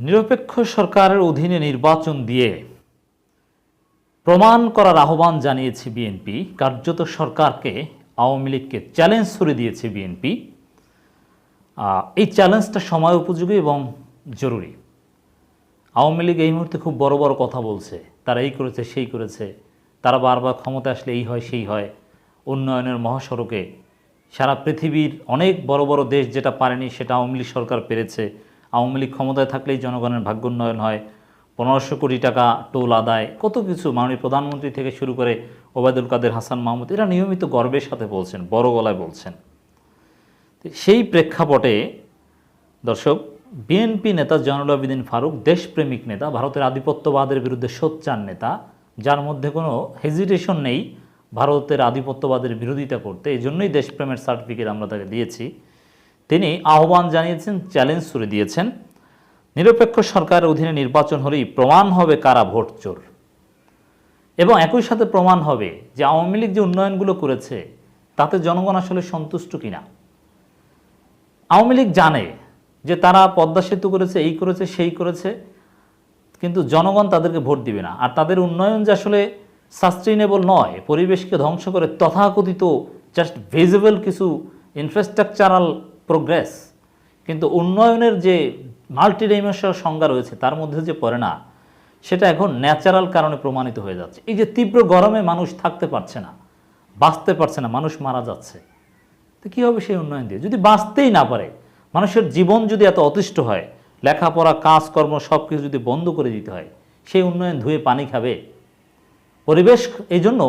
নিরপেক্ষ সরকারের অধীনে নির্বাচন দিয়ে প্রমাণ করার আহ্বান জানিয়েছে বিএনপি। কার্যত সরকারকে আওয়ামী লীগকে চ্যালেঞ্জ করে দিয়েছে বিএনপি। এই চ্যালেঞ্জটা সময় উপযোগী এবং জরুরি। আওয়ামী লীগ এই মুহূর্তে খুব বড় বড় কথা বলছে। তারা এই করেছে, সেই করেছে। তারা বারবার ক্ষমতা আসলে এই হয়, সেই হয়। উন্নয়নের মহাসড়কে সারা পৃথিবীর অনেক বড় বড় দেশ যেটা পারেনি, সেটা আওয়ামী লীগ সরকার পেরেছে। আওয়ামী লীগ ক্ষমতায় থাকলেই জনগণের ভাগ্য উন্নয়ন হয়। পনেরোশো কোটি টাকা টোল আদায়, কত কিছু মাননীয় প্রধানমন্ত্রী থেকে শুরু করে ওবায়দুল কাদের, হাসান মাহমুদ, এরা নিয়মিত গর্বের সাথে বলছেন, বড় গলায় বলছেন। সেই প্রেক্ষাপটে দর্শক বিএনপি নেতা জয়নুল আবেদিন ফারুক, দেশপ্রেমিক নেতা, ভারতের আধিপত্যবাদের বিরুদ্ধে সোচ্চার নেতা, যার মধ্যে কোনো হেজিটেশন নেই ভারতের আধিপত্যবাদের বিরোধিতা করতে এই জন্যই দেশপ্রেমের সার্টিফিকেট আমরা তাকে দিয়েছি। তিনি আহ্বান জানিয়েছেন, চ্যালেঞ্জ ছুড়ে দিয়েছেন। নিরপেক্ষ সরকারের অধীনে নির্বাচন হলেই প্রমাণ হবে কারা ভোট চোর। এবং একই সাথে প্রমাণ হবে যে আওয়ামী লীগ যে উন্নয়নগুলো করেছে, তাতে জনগণ আসলে সন্তুষ্ট কিনা। আওয়ামী লীগ জানে যে তারা পদ্মা সেতু করেছে, এই করেছে, সেই করেছে, কিন্তু জনগণ তাদেরকে ভোট দিবে না। আর তাদের উন্নয়ন যে আসলে সাস্টেইনেবল নয়, পরিবেশকে ধ্বংস করে তথাকথিত জাস্ট ভিজিবল কিছু ইনফ্রাস্ট্রাকচারাল প্রোগ্রেস কিন্তু উন্নয়নের যে মাল্টিডাইমেনশনাল সংজ্ঞা রয়েছে, তার মধ্যে যে পড়ে না, সেটা এখন ন্যাচারাল কারণে প্রমাণিত হয়ে যাচ্ছে। এই যে তীব্র গরমে মানুষ থাকতে পারছে না, বাঁচতে পারছে না, মানুষ মারা যাচ্ছে, তো কী হবে সেই উন্নয়ন দিয়ে? যদি বাঁচতেই না পারে, মানুষের জীবন যদি এত অতিষ্ঠ হয়, লেখাপড়া, কাজকর্ম সব কিছু যদি বন্ধ করে দিতে হয়, সেই উন্নয়ন ধুয়ে পানি খাবে। পরিবেশ, এই জন্য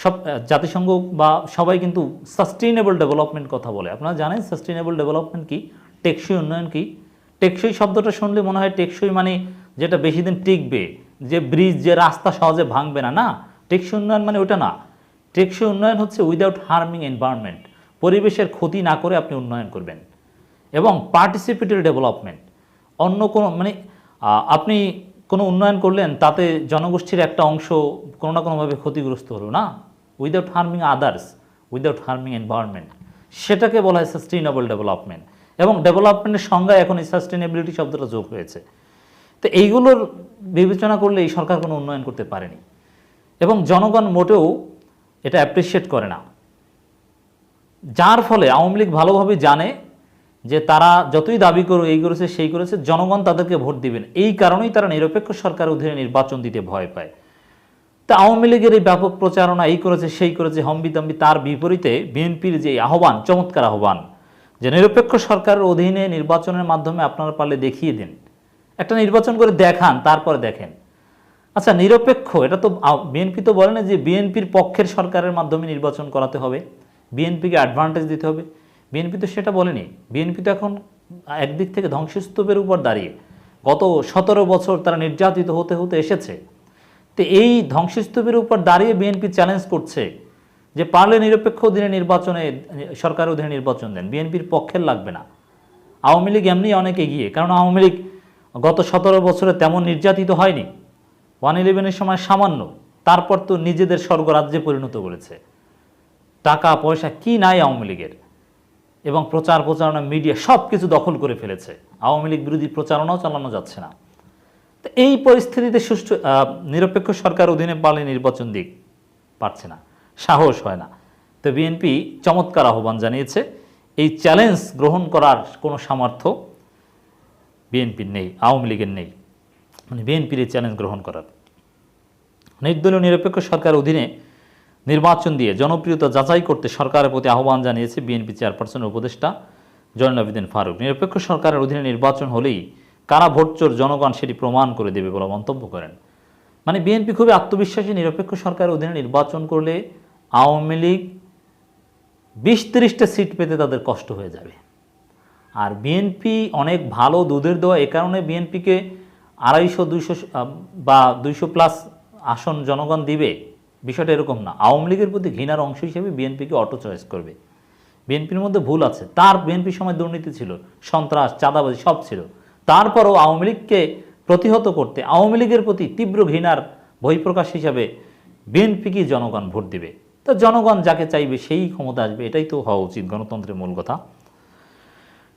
সব জাতিসংঘ বা সবাই কিন্তু সাস্টেইনেবল ডেভেলপমেন্ট কথা বলে। আপনারা জানেন সাস্টেইনেবল ডেভেলপমেন্ট কি? টেকসই উন্নয়ন কি? টেকসই শব্দটা শুনলে মনে হয় টেকসই মানে যেটা বেশি দিন টিকবে, যে ব্রিজ যে রাস্তা সহজে ভাঙবে না। না, টেকসই উন্নয়ন মানে ওটা না। টেকসই উন্নয়ন হচ্ছে উইদাউট হার্মিং এনভায়রনমেন্ট পরিবেশের ক্ষতি না করে আপনি উন্নয়ন করবেন। এবং পার্টিসিপেটরি ডেভেলপমেন্ট অন্য কোনো মানে আপনি কোনো উন্নয়ন করলেন, তাতে জনগোষ্ঠীর একটা অংশ কোনো না কোনোভাবে ক্ষতিগ্রস্ত হলো, না? Without harming others without harming environment সেটাকে বলা হয় সাস্টেইনেবল ডেভেলপমেন্ট এবং ডেভেলপমেন্টের সংজ্ঞায় এখন এই সাস্টেনেবিলিটি শব্দটা যোগ হয়েছে। তো এইগুলোর বিবেচনা করলে এই সরকার কোনো উন্নয়ন করতে পারেনি, এবং জনগণ মোটেও এটা অ্যাপ্রিসিয়েট করে না। যার ফলে আওয়ামী লীগ ভালোভাবে জানে যে তারা যতই দাবি করো এই করেছে, সেই করেছে, জনগণ তাদেরকে ভোট দিবেন। এই কারণেই তারা নিরপেক্ষ সরকার অধীনে নির্বাচন দিতে ভয় পায়। তা আওয়ামী লীগের এই ব্যাপক প্রচারণা, এই করেছে, সেই করেছে হম্বিতম্বি তার বিপরীতে বিএনপির যে আহ্বান, চমৎকার আহ্বান, যে নিরপেক্ষ সরকারের অধীনে নির্বাচনের মাধ্যমে আপনারা পারলে দেখিয়ে দিন। একটা নির্বাচন করে দেখান, তারপরে দেখেন। আচ্ছা নিরপেক্ষ, এটা তো বিএনপি তো বলে না যে বিএনপির পক্ষের সরকারের মাধ্যমে নির্বাচন করাতে হবে। বিএনপিকে অ্যাডভান্টেজ দিতে হবে। বিএনপি তো সেটা বলেনি। বিএনপি তো এখন একদিক থেকে ধ্বংসস্তূপের উপর দাঁড়িয়ে গত সতেরো বছর তারা নির্যাতিত হতে হতে এসেছে। তো এই ধ্বংসস্তূপের উপর দাঁড়িয়ে বিএনপি চ্যালেঞ্জ করছে যে পারলে নিরপেক্ষ অধীনে নির্বাচনে সরকার অধীনে নির্বাচন দেন। বিএনপির পক্ষের লাগবে না। আওয়ামী লীগ এমনি অনেক এগিয়ে। কারণ আওয়ামী লীগ গত সতেরো বছরে তেমন নির্যাতিত হয়নি। ওয়ান ইলেভেনের সময় সামান্য। তারপর তো নিজেদের স্বর্গরাজ্যে পরিণত করেছে। টাকা, পয়সা কি নাই আওয়ামী লীগের? এবং প্রচার প্রচারণা মিডিয়া সব কিছু দখল করে ফেলেছে। আওয়ামী লীগ বিরোধী প্রচারণাও চালানো যাচ্ছে না। তো এই পরিস্থিতিতে সুষ্ঠু নিরপেক্ষ সরকার অধীনে পালে নির্বাচন দিক পারছে না, সাহস হয় না। তো বিএনপি চমৎকার আহ্বান জানিয়েছে, এই চ্যালেঞ্জ গ্রহণ করার কোনো সামর্থ্য বিএনপির নেই, আওয়ামী লীগের নেই। মানে বিএনপির এই চ্যালেঞ্জ গ্রহণ করার। নির্দলীয় নিরপেক্ষ সরকার অধীনে নির্বাচন দিয়ে জনপ্রিয়তা যাচাই করতে সরকারের প্রতি আহ্বান জানিয়েছে বিএনপি চেয়ারপারসনের উপদেষ্টা জয়ন ফারুক। নিরপেক্ষ সরকারের অধীনে নির্বাচন হলেই কারা ভোটচোর জনগণ সেটি প্রমাণ করে দেবে বলে মন্তব্য করেন। মানে বিএনপি খুবই আত্মবিশ্বাসী নিরপেক্ষ সরকারের অধীনে নির্বাচন করলে আওয়ামী লীগ বিশ তিরিশটা সিট পেতে তাদের কষ্ট হয়ে যাবে। আর বিএনপি অনেক ভালো দুধের দেওয়া এ কারণে বিএনপিকে আড়াইশো, দুইশো বা দুইশো প্লাস আসন জনগণ দিবে। বিষয়টা এরকম না। আওয়ামী লীগের প্রতি ঘৃণার অংশ হিসেবে বিএনপিকে অটো চয়েস করবে। বিএনপির মধ্যে ভুল আছে। তার বিএনপির সময় দুর্নীতি ছিল, সন্ত্রাস, চাঁদাবাজি সব ছিল। তারপরও আওয়ামী লীগকে প্রতিহত করতে, আওয়ামী লীগের প্রতি তীব্র ঘৃণার বহিঃপ্রকাশ হিসাবে বিএনপিকে জনগণ ভোট দিবে? তো জনগণ যাকে চাইবে সেই ক্ষমতা আসবে, এটাই তো হওয়া উচিত, গণতন্ত্রের মূল কথা।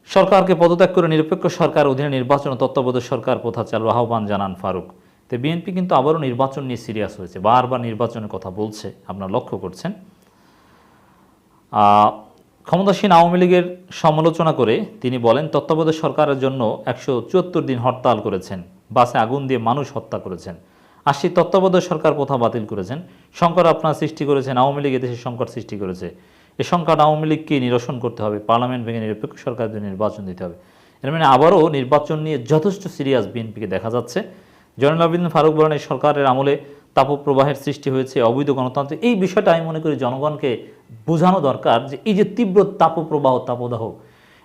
সরকারকে পদত্যাগ করে নিরপেক্ষ সরকার, অধীনে নির্বাচন তত্ত্বাবধায়ক সরকার প্রথা চালু, আহ্বান জানান ফারুক। তো বিএনপি কিন্তু আবারও নির্বাচন নিয়ে সিরিয়াস হয়েছে, বারবার নির্বাচনের কথা বলছে, আপনারা লক্ষ্য করছেন। ক্ষমতাসীন আওয়ামী লীগের সমালোচনা করে তিনি বলেন, তত্ত্বাবধায়ক সরকারের জন্য একশো চুয়াত্তর দিন হরতাল করেছেন, বাসে আগুন দিয়ে মানুষ হত্যা করেছেন। সেই তত্ত্বাবধায়ক সরকার প্রথা বাতিল করেছেন, সংকট আপনারা সৃষ্টি করেছেন, আওয়ামী লীগ এদেশে সংকট সৃষ্টি করেছে। এ সংকট আওয়ামী লীগকে নিরসন করতে হবে, পার্লামেন্ট ভেঙে নিরপেক্ষ সরকারের জন্য নির্বাচন দিতে হবে। এর মানে আবারও নির্বাচন নিয়ে যথেষ্ট সিরিয়াস বিএনপিকে দেখা যাচ্ছে। জয়নুল ফারুক বলেন সরকারের আমলে তাপপ্রবাহের সৃষ্টি হয়েছে, অবৈধ গণতন্ত্র। এই বিষয়টা আমি মনে করি জনগণকে বোঝানো দরকার যে এই যে তীব্র তাপপ্রবাহ তাপদাহ,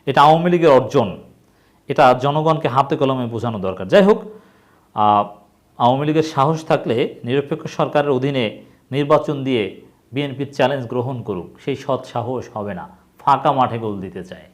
এটা আওয়ামী লীগের অর্জন। এটা জনগণকে হাতে কলমে বোঝানো দরকার। যাই হোক আওয়ামী লীগের সাহস থাকলে নিরপেক্ষ সরকারের অধীনে নির্বাচন দিয়ে বিএনপির চ্যালেঞ্জ গ্রহণ করুক। সেই সৎ সাহস হবে না। ফাঁকা মাঠে গোল দিতে চায়।